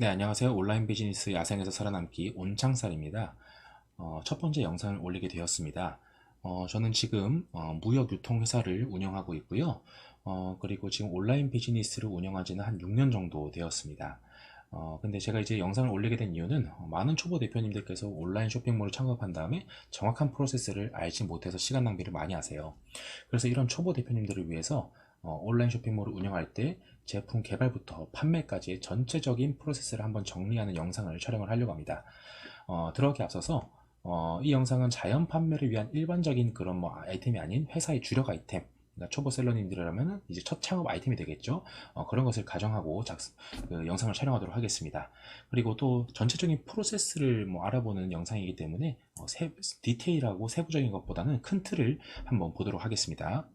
네, 안녕하세요. 온라인 비즈니스 야생에서 살아남기 온창살입니다. 어, 첫 번째 영상을 올리게 되었습니다. 어, 저는 지금 어, 무역 유통 회사를 운영하고 있고요. 어, 그리고 지금 온라인 비즈니스를 운영한 지는 한 6년 정도 되었습니다. 어, 근데 제가 이제 영상을 올리게 된 이유는 어, 많은 초보 대표님들께서 온라인 쇼핑몰을 창업한 다음에 정확한 프로세스를 알지 못해서 시간 낭비를 많이 하세요. 그래서 이런 초보 대표님들을 위해서 어, 온라인 쇼핑몰을 운영할 때 제품 개발부터 판매까지의 전체적인 프로세스를 한번 정리하는 영상을 촬영을 하려고 합니다. 어, 들어가기 앞서서 어, 이 영상은 자연 판매를 위한 일반적인 그런 뭐 아이템이 아닌 회사의 주력 아이템 그러니까 초보 셀러님들이라면 이제 첫 창업 아이템이 되겠죠. 어, 그런 것을 가정하고 작, 그 영상을 촬영하도록 하겠습니다. 그리고 또 전체적인 프로세스를 뭐 알아보는 영상이기 때문에 어, 세, 디테일하고 세부적인 것보다는 큰 틀을 한번 보도록 하겠습니다.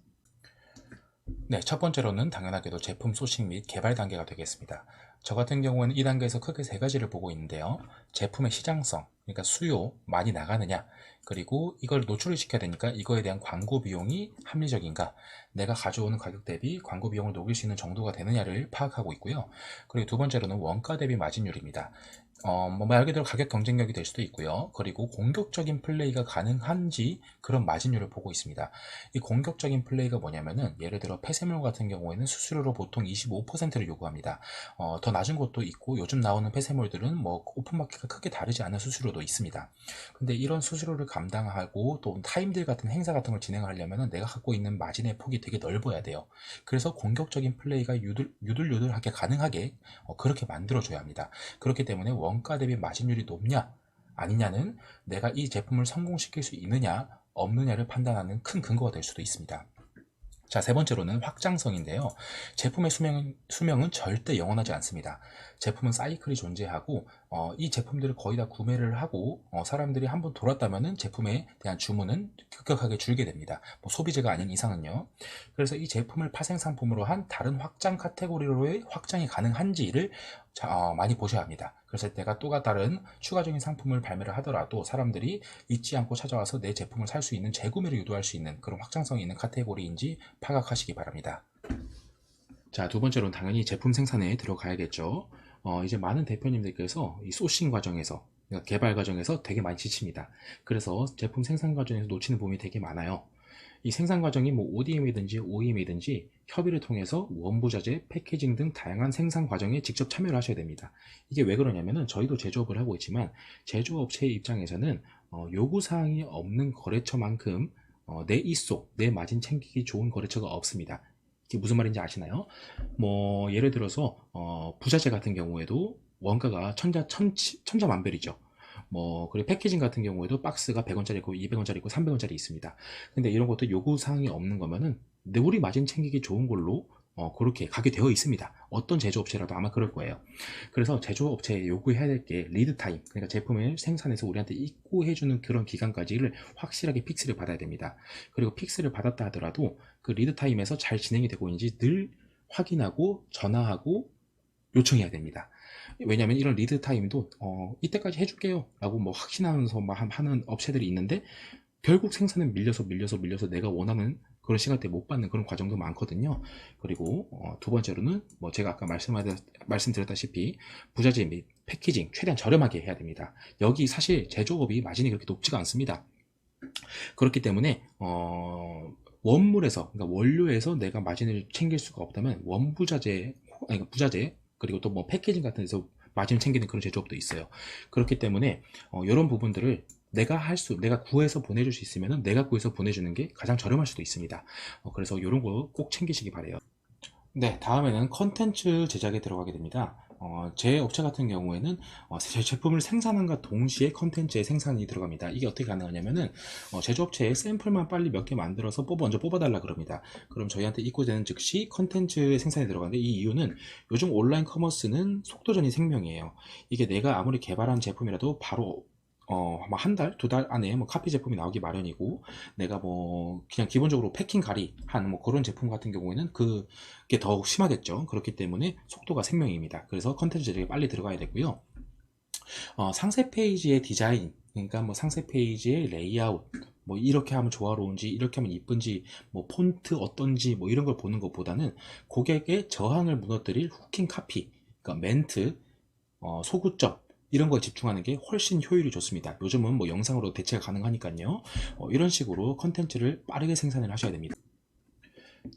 네, 첫 번째로는 당연하게도 제품 소싱 및 개발 단계가 되겠습니다. 저 같은 경우에는 이 단계에서 크게 세 가지를 보고 있는데요. 제품의 시장성, 그러니까 수요, 많이 나가느냐, 그리고 이걸 노출을 시켜야 되니까 이거에 대한 광고 비용이 합리적인가, 내가 가져오는 가격 대비 광고 비용을 녹일 수 있는 정도가 되느냐를 파악하고 있고요. 그리고 두 번째로는 원가 대비 마진율입니다. 어, 뭐말 그대로 가격 경쟁력이 될 수도 있고요. 그리고 공격적인 플레이가 가능한지 그런 마진율을 보고 있습니다. 이 공격적인 플레이가 뭐냐면은 예를 들어 폐쇄물 같은 경우에는 수수료로 보통 25%를 요구합니다. 어, 더 낮은 곳도 있고 요즘 나오는 폐쇄물들은 뭐 오픈마켓과 크게 다르지 않은 수수료도 있습니다. 근데 이런 수수료를 감당하고 또 타임딜 같은 행사 같은 걸 진행하려면은 내가 갖고 있는 마진의 폭이 되게 넓어야 돼요. 그래서 공격적인 플레이가 유들, 유들유들하게 가능하게 어, 그렇게 만들어줘야 합니다. 그렇기 때문에 원가 대비 마진율이 높냐 아니냐는 내가 이 제품을 성공시킬 수 있느냐 없느냐를 판단하는 큰 근거가 될 수도 있습니다. 자, 세 번째로는 확장성인데요. 제품의 수명은, 수명은 절대 영원하지 않습니다. 제품은 사이클이 존재하고, 어, 이 제품들을 거의 다 구매를 하고, 어, 사람들이 한번 돌았다면은 제품에 대한 주문은 급격하게 줄게 됩니다. 뭐 소비재가 아닌 이상은요. 그래서 이 제품을 파생 상품으로 한 다른 확장 카테고리로의 확장이 가능한지를 자, 어, 많이 보셔야 합니다. 그래서 내가 또 다른 추가적인 상품을 발매를 하더라도 사람들이 잊지 않고 찾아와서 내 제품을 살 수 있는 재구매를 유도할 수 있는 그런 확장성이 있는 카테고리인지 파악하시기 바랍니다. 자, 두 번째로는 당연히 제품 생산에 들어가야겠죠. 어, 이제 많은 대표님들께서 이 소싱 과정에서 그러니까 개발 과정에서 되게 많이 지칩니다. 그래서 제품 생산 과정에서 놓치는 부분이 되게 많아요. 이 생산 과정이 뭐 ODM이든지 OEM이든지 협의를 통해서 원부자재, 패키징 등 다양한 생산 과정에 직접 참여를 하셔야 됩니다. 이게 왜 그러냐면은 저희도 제조업을 하고 있지만 제조업체의 입장에서는 어, 요구사항이 없는 거래처만큼 어, 내 입속, 내 마진 챙기기 좋은 거래처가 없습니다. 이게 무슨 말인지 아시나요? 뭐 예를 들어서 어, 부자재 같은 경우에도 원가가 천자 천 천자만별이죠. 뭐 그리고 패키징 같은 경우에도 박스가 100원짜리 있고 200원짜리 있고 300원짜리 있습니다. 근데 이런 것도 요구 사항이 없는 거면은 우리 마진 챙기기 좋은 걸로 어, 그렇게 가게 되어 있습니다. 어떤 제조업체라도 아마 그럴 거예요. 그래서 제조업체에 요구해야 될 게 리드 타임, 그러니까 제품을 생산해서 우리한테 입고해주는 그런 기간까지를 확실하게 픽스를 받아야 됩니다. 그리고 픽스를 받았다 하더라도 그 리드 타임에서 잘 진행이 되고 있는지 늘 확인하고 전화하고 요청해야 됩니다. 왜냐하면 이런 리드 타임도 어, 이때까지 해줄게요 라고 뭐 확신하면서 막 하는 업체들이 있는데 결국 생산은 밀려서 밀려서 밀려서 내가 원하는 그런 시간대 못 받는 그런 과정도 많거든요. 그리고 어, 두 번째로는 뭐 제가 아까 말씀하다, 말씀드렸다시피 부자재 및 패키징 최대한 저렴하게 해야 됩니다. 여기 사실 제조업이 마진이 그렇게 높지가 않습니다. 그렇기 때문에 어, 원물에서 그러니까 원료에서 내가 마진을 챙길 수가 없다면 원부자재 아니 그러니까 부자재 그리고 또 뭐 패키징 같은 데서 마진 챙기는 그런 제조업도 있어요. 그렇기 때문에 어, 이런 부분들을 내가 할 수, 내가 구해서 보내줄 수 있으면 내가 구해서 보내주는 게 가장 저렴할 수도 있습니다. 어, 그래서 이런 거 꼭 챙기시기 바래요. 네, 다음에는 컨텐츠 제작에 들어가게 됩니다. 어, 제 업체 같은 경우에는 어, 제 제품을 생산함과 동시에 컨텐츠의 생산이 들어갑니다. 이게 어떻게 가능하냐면은 어, 제조업체에 샘플만 빨리 몇 개 만들어서 뽑아 먼저 뽑아달라 그럽니다. 그럼 저희한테 입고되는 즉시 컨텐츠 생산이 들어가는데 이 이유는 요즘 온라인 커머스는 속도전이 생명이에요. 이게 내가 아무리 개발한 제품이라도 바로 어, 아마 한 달, 두 달 안에 뭐 카피 제품이 나오기 마련이고, 내가 뭐, 그냥 기본적으로 패킹 가리 한 뭐 그런 제품 같은 경우에는 그게 더욱 심하겠죠. 그렇기 때문에 속도가 생명입니다. 그래서 컨텐츠 제작에 빨리 들어가야 되고요. 어, 상세 페이지의 디자인, 그러니까 뭐 상세 페이지의 레이아웃, 뭐 이렇게 하면 조화로운지, 이렇게 하면 이쁜지, 뭐 폰트 어떤지, 뭐 이런 걸 보는 것보다는 고객의 저항을 무너뜨릴 후킹 카피, 그러니까 멘트, 어, 소구점 이런 거에 집중하는 게 훨씬 효율이 좋습니다. 요즘은 뭐 영상으로 대체가 가능하니까요. 어, 이런 식으로 컨텐츠를 빠르게 생산을 하셔야 됩니다.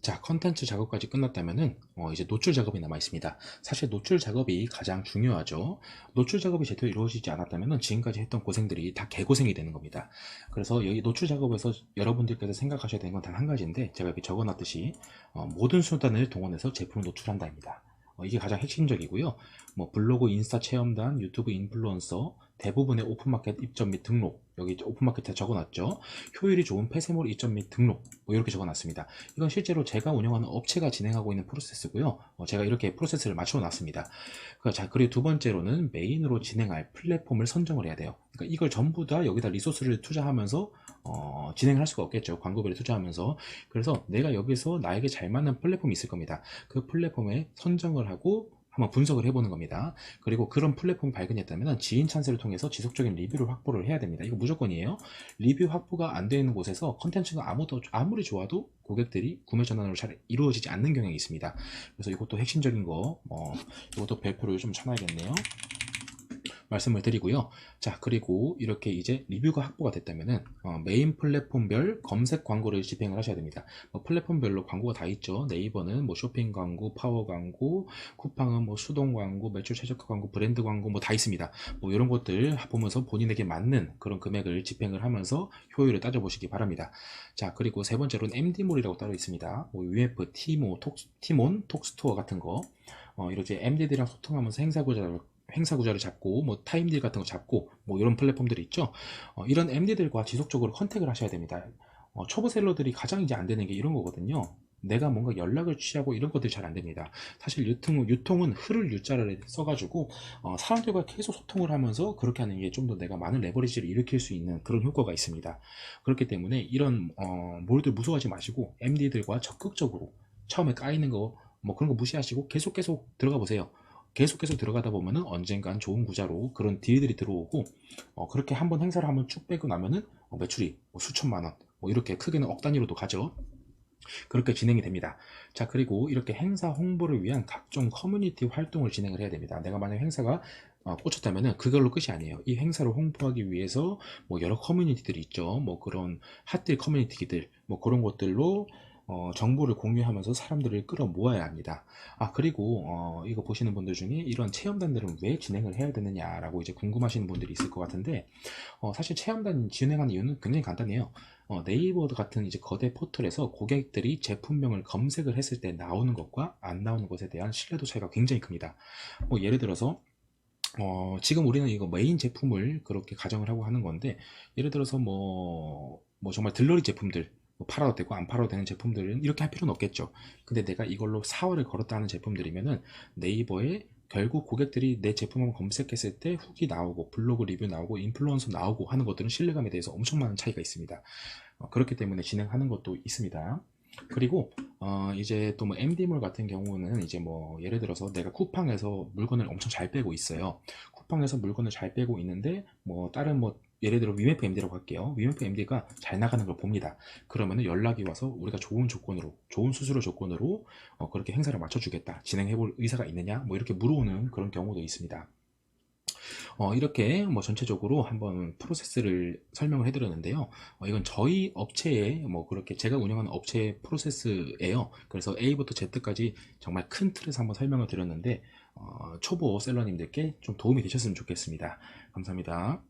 자, 컨텐츠 작업까지 끝났다면은 어, 이제 노출 작업이 남아 있습니다. 사실 노출 작업이 가장 중요하죠. 노출 작업이 제대로 이루어지지 않았다면은 지금까지 했던 고생들이 다 개고생이 되는 겁니다. 그래서 여기 노출 작업에서 여러분들께서 생각하셔야 되는 건 단 한 가지인데 제가 여기 적어놨듯이 어, 모든 수단을 동원해서 제품을 노출한다입니다. 어, 이게 가장 핵심적이고요. 뭐 블로그, 인스타 체험단, 유튜브 인플루언서, 대부분의 오픈마켓 입점 및 등록 여기 오픈마켓에 적어놨죠. 효율이 좋은 폐쇄몰 입점 및 등록 뭐 이렇게 적어놨습니다. 이건 실제로 제가 운영하는 업체가 진행하고 있는 프로세스고요. 어, 제가 이렇게 프로세스를 맞춰 놨습니다. 그, 자 그리고 두 번째로는 메인으로 진행할 플랫폼을 선정을 해야 돼요. 그러니까 이걸 전부 다 여기다 리소스를 투자하면서 어, 진행을 할 수가 없겠죠. 광고비를 투자하면서. 그래서 내가 여기서 나에게 잘 맞는 플랫폼이 있을 겁니다. 그 플랫폼에 선정을 하고 한번 분석을 해보는 겁니다. 그리고 그런 플랫폼 발견했다면 지인 찬스를 통해서 지속적인 리뷰를 확보를 해야 됩니다. 이거 무조건이에요. 리뷰 확보가 안 되는 곳에서 컨텐츠가 아무도, 아무리 좋아도 고객들이 구매 전환으로 잘 이루어지지 않는 경향이 있습니다. 그래서 이것도 핵심적인 거, 어, 이것도 별표를 좀 쳐놔야겠네요. 말씀을 드리고요. 자, 그리고 이렇게 이제 리뷰가 확보가 됐다면은 어, 메인 플랫폼별 검색 광고를 집행을 하셔야 됩니다. 뭐 플랫폼별로 광고가 다 있죠. 네이버는 뭐 쇼핑 광고, 파워 광고, 쿠팡은 뭐 수동 광고, 매출 최저가 광고, 브랜드 광고 뭐 다 있습니다. 뭐 이런 것들 보면서 본인에게 맞는 그런 금액을 집행을 하면서 효율을 따져보시기 바랍니다. 자, 그리고 세 번째로는 MD몰이라고 따로 있습니다. 뭐 UF, 티모, 톡, 티몬, 톡스토어 같은 거. 어, 이렇게 MD들이랑 소통하면서 행사 구조를 행사 구조를 잡고 뭐 타임딜 같은 거 잡고 뭐 이런 플랫폼들이 있죠. 어, 이런 MD들과 지속적으로 컨택을 하셔야 됩니다. 어, 초보 셀러들이 가장 이제 안 되는 게 이런 거거든요. 내가 뭔가 연락을 취하고 이런 것들이 잘 안 됩니다. 사실 유통, 유통은 흐를 유자를 써가지고 어, 사람들과 계속 소통을 하면서 그렇게 하는 게 좀 더 내가 많은 레버리지를 일으킬 수 있는 그런 효과가 있습니다. 그렇기 때문에 이런 어, 몰들 무서워하지 마시고 MD들과 적극적으로 처음에 까이는 거 뭐 그런 거 무시하시고 계속 계속 들어가 보세요. 계속 계속 들어가다 보면은 언젠간 좋은 구자로 그런 딜들이 들어오고 어, 그렇게 한번 행사를 한번 쭉 빼고 나면은 어, 매출이 뭐 수천만 원, 뭐 이렇게 크게는 억 단위로도 가죠. 그렇게 진행이 됩니다. 자, 그리고 이렇게 행사 홍보를 위한 각종 커뮤니티 활동을 진행을 해야 됩니다. 내가 만약 행사가 어, 꽂혔다면은 그걸로 끝이 아니에요. 이 행사를 홍보하기 위해서 뭐 여러 커뮤니티들이 있죠. 뭐 그런 핫딜 커뮤니티들, 뭐 그런 것들로 어, 정보를 공유하면서 사람들을 끌어 모아야 합니다. 아, 그리고, 어, 이거 보시는 분들 중에 이런 체험단들은 왜 진행을 해야 되느냐라고 이제 궁금하시는 분들이 있을 것 같은데, 어, 사실 체험단 진행하는 이유는 굉장히 간단해요. 어, 네이버 같은 이제 거대 포털에서 고객들이 제품명을 검색을 했을 때 나오는 것과 안 나오는 것에 대한 신뢰도 차이가 굉장히 큽니다. 뭐 예를 들어서 어, 지금 우리는 이거 메인 제품을 그렇게 가정을 하고 하는 건데, 예를 들어서 뭐, 뭐 정말 들러리 제품들, 뭐 팔아도 되고 안 팔아도 되는 제품들은 이렇게 할 필요는 없겠죠. 근데 내가 이걸로 사활을 걸었다 하는 제품들이면은 네이버에 결국 고객들이 내 제품을 검색했을 때 후기 나오고 블로그 리뷰 나오고 인플루언서 나오고 하는 것들은 신뢰감에 대해서 엄청 많은 차이가 있습니다. 어, 그렇기 때문에 진행하는 것도 있습니다. 그리고 어, 이제 또 뭐 MD몰 같은 경우는 이제 뭐 예를 들어서 내가 쿠팡에서 물건을 엄청 잘 빼고 있어요. 쿠팡에서 물건을 잘 빼고 있는데 뭐 다른 뭐 예를 들어 위메프 MD라고 할게요. 위메프 MD가 잘 나가는 걸 봅니다. 그러면은 연락이 와서 우리가 좋은 조건으로, 좋은 수수료 조건으로 어, 그렇게 행사를 맞춰주겠다. 진행해볼 의사가 있느냐? 뭐 이렇게 물어오는 그런 경우도 있습니다. 어, 이렇게 뭐 전체적으로 한번 프로세스를 설명을 해드렸는데요. 어, 이건 저희 업체의 뭐 그렇게 제가 운영하는 업체의 프로세스예요. 그래서 A부터 Z까지 정말 큰 틀에서 한번 설명을 드렸는데 어, 초보 셀러님들께 좀 도움이 되셨으면 좋겠습니다. 감사합니다.